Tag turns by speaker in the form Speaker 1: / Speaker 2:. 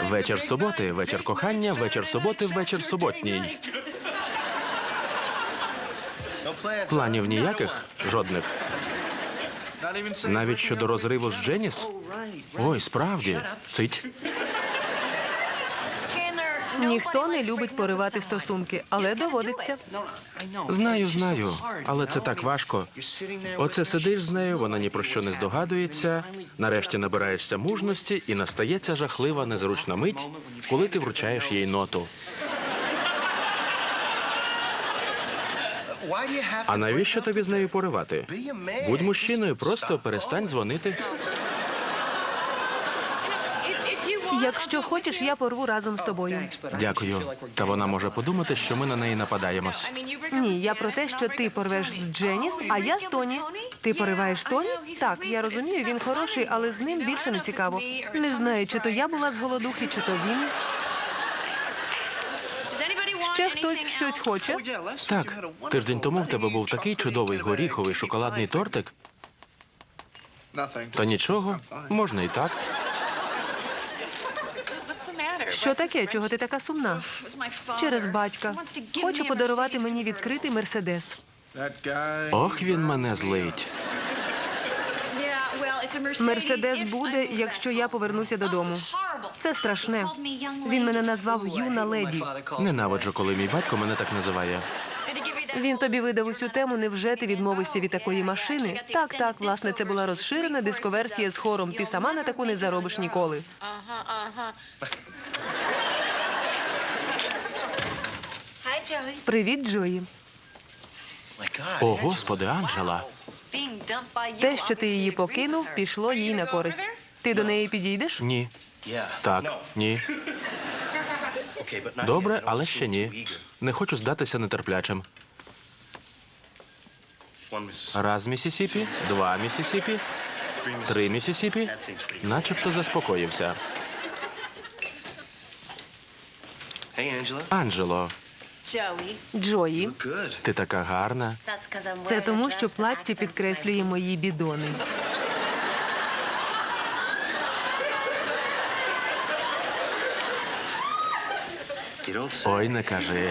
Speaker 1: Вечір суботи, вечір кохання, вечір суботи, вечір суботній. Планів ніяких? Жодних. Навіть щодо розриву з Дженіс? Ой, справді. Цить.
Speaker 2: Ніхто не любить поривати стосунки, але доводиться.
Speaker 1: Знаю, знаю, але це так важко. Оце сидиш з нею, вона ні про що не здогадується. Нарешті набираєшся мужності, і настається жахлива незручна мить, коли ти вручаєш їй ноту. А навіщо тобі з нею поривати? Будь мужчиною, просто перестань дзвонити.
Speaker 2: Якщо хочеш, я порву разом з тобою.
Speaker 1: Дякую. Та вона може подумати, що ми на неї нападаємось.
Speaker 2: Ні, я про те, що ти порвеш з Дженіс, а я з Тоні. Ти пориваєш Тоні? Так, я розумію, він хороший, але з ним більше не цікаво. Не знаю, чи то я була з голодухи, чи то він. Ще хтось щось хоче?
Speaker 1: Так, тиждень тому в тебе був такий чудовий горіховий шоколадний тортик. Та нічого, можна і так.
Speaker 2: Що таке? Чого ти така сумна? Через батька. Хоче подарувати мені відкритий мерседес.
Speaker 1: Ох, він мене злить.
Speaker 2: Мерседес буде, якщо я повернуся додому. Це страшне. Він мене назвав юна леді.
Speaker 1: Ненавиджу, коли мій батько мене так називає.
Speaker 2: Він тобі видав усю тему. Невже ти відмовишся від такої машини? Так, так, власне, це була розширена дисковерсія з хором. Ти сама на таку не заробиш ніколи. Привіт, Джої.
Speaker 1: О, господи, Анджела.
Speaker 2: Те, що ти її покинув, пішло їй на користь. Ти до неї підійдеш?
Speaker 1: Ні. Так, ні. Добре, але ще ні. Не хочу здатися нетерплячим. Раз Місісіпі, два Місісіпі, три Місісіпі. Начебто заспокоївся. Анджело,
Speaker 2: Джої.
Speaker 1: ти така гарна.
Speaker 2: Це тому, що плаття підкреслює мої бідони.
Speaker 1: Ой, не кажи.